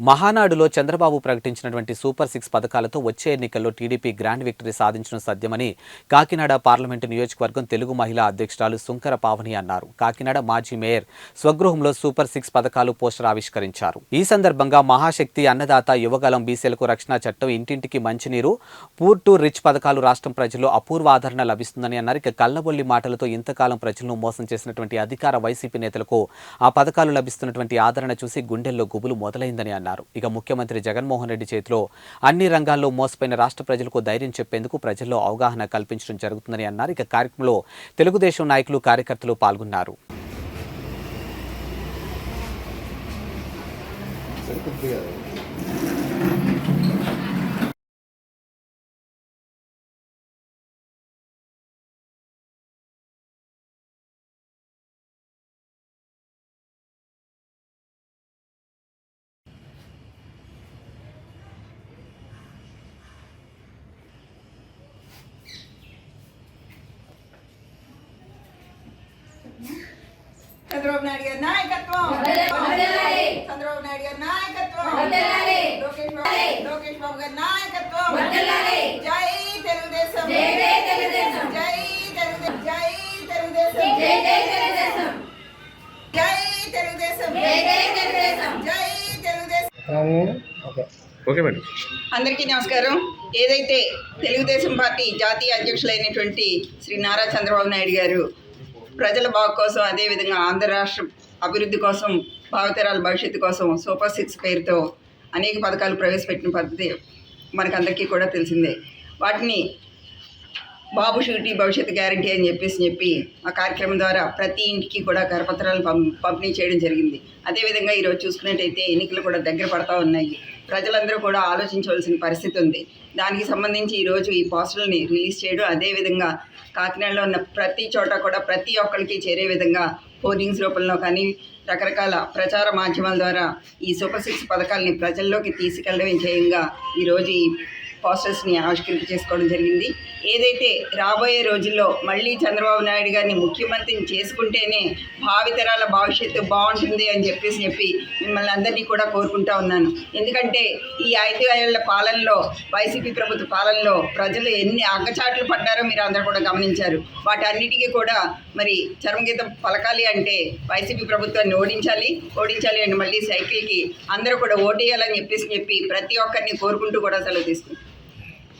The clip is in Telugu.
మహానాడులో చంద్రబాబు ప్రకటించినటువంటి సూపర్ సిక్స్ పథకాలతో వచ్చే ఎన్నికల్లో టీడీపీ గ్రాండ్ విక్టరీ సాధించడం సాధ్యమని కాకినాడ పార్లమెంటు నియోజకవర్గం తెలుగు మహిళా అధ్యక్షురాలు సుంకర పావని అన్నారు. కాకినాడ మాజీ మేయర్ స్వగృహంలో సూపర్ సిక్స్ పథకాలు పోస్టర్ ఆవిష్కరించారు. ఈ సందర్భంగా మహాశక్తి అన్నదాత యువగలం బీసీలకు రక్షణ చట్టం ఇంటింటికి మంచినీరు పూర్ టు రిచ్ పథకాలు రాష్ట్రం ప్రజల్లో అపూర్వ ఆదరణ లభిస్తుందని అన్నారు. ఇక కళ్ళబొల్లి మాటలతో ఇంతకాలం ప్రజలను మోసం చేసినటువంటి అధికార వైసీపీ నేతలకు ఆ పథకాలు లభిస్తున్నటువంటి ఆదరణ చూసి గుండెల్లో గుబులు మొదలైందని అన్నారు. ఇక ముఖ్యమంత్రి జగన్మోహన్ రెడ్డి చేతిలో అన్ని రంగాల్లో మోసపోయిన రాష్ట్ర ప్రజలకు ధైర్యం చెప్పేందుకు ప్రజల్లో అవగాహన కల్పించడం జరుగుతుందని అన్నారు. ఇక కార్యక్రమంలో తెలుగుదేశం నాయకులు కార్యకర్తలు పాల్గొన్నారు. చంద్రబాబు నాయుడు గారి నాయకత్వం. చంద్రబాబు నాయుడు గారి నాయకత్వం. వర్ధిల్లాలి. లోకేష్ బాబు లోకేష్ బాబు గారి నాయకత్వం. జై తెలుగుదేశం. జై జై తెలుగుదేశం. జై తెలుగుదేశం జై తెలుగుదేశం. జై జై తెలుగుదేశం. జై తెలుగుదేశం. జై జై తెలుగుదేశం. జై తెలుగుదేశం. Okay madam. అందరికీ నమస్కారం. ఏదైతే తెలుగుదేశం పార్టీ జాతీయ అధ్యక్షులైనటువంటి శ్రీ నారా చంద్రబాబు నాయుడు గారు ప్రజల బాగు కోసం అదేవిధంగా ఆంధ్ర రాష్ట్ర అభివృద్ధి కోసం భావితరాల భవిష్యత్తు కోసం సూపర్ సిక్స్ పేరుతో అనేక పథకాలు ప్రవేశపెట్టిన పద్ధతి మనకందరికీ కూడా తెలిసిందే. వాటిని బాబు షూటీ భవిష్యత్తు గ్యారంటీ అని చెప్పేసి చెప్పి ఆ కార్యక్రమం ద్వారా ప్రతి ఇంటికి కూడా కరపత్రాలు పం పంపిణీ చేయడం జరిగింది. అదేవిధంగా ఈరోజు చూసుకున్నట్టయితే ఎన్నికలు కూడా దగ్గర పడతా ఉన్నాయి. ప్రజలందరూ కూడా ఆలోచించవలసిన పరిస్థితి ఉంది. దానికి సంబంధించి ఈరోజు ఈ పోస్టర్ని రిలీజ్ చేయడం అదేవిధంగా కాకినాడలో ఉన్న ప్రతి చోట కూడా ప్రతి ఒక్కరికి చేరే విధంగా హోర్డింగ్స్ రూపంలో కానీ రకరకాల ప్రచార మాధ్యమాల ద్వారా ఈ సూపర్ సిక్స్ పథకాలని ప్రజల్లోకి తీసుకెళ్ళడం చేయంగా ఈరోజు ఈ పోస్టర్స్ని ఆవిష్కరింప చేసుకోవడం జరిగింది. ఏదైతే రాబోయే రోజుల్లో మళ్ళీ చంద్రబాబు నాయుడు గారిని ముఖ్యమంత్రిని చేసుకుంటేనే భావితరాల భవిష్యత్తు బాగుంటుంది అని చెప్పేసి చెప్పి మిమ్మల్ని అందరినీ కూడా కోరుకుంటా ఉన్నాను. ఎందుకంటే ఈ ఐదు ఏళ్ళ పాలనలో వైసీపీ ప్రభుత్వ పాలనలో ప్రజలు ఎన్ని అగ్గచాట్లు పడ్డారో మీరు అందరూ కూడా గమనించారు. వాటన్నిటికీ కూడా మరి చర్మగీతం పలకాలి అంటే వైసీపీ ప్రభుత్వాన్ని ఓడించాలి ఓడించాలి అంటే మళ్ళీ సైకిల్కి అందరూ కూడా ఓటేయాలని చెప్పేసి చెప్పి ప్రతి ఒక్కరిని కోరుకుంటూ కూడా సెలవు తీసుకుంటారు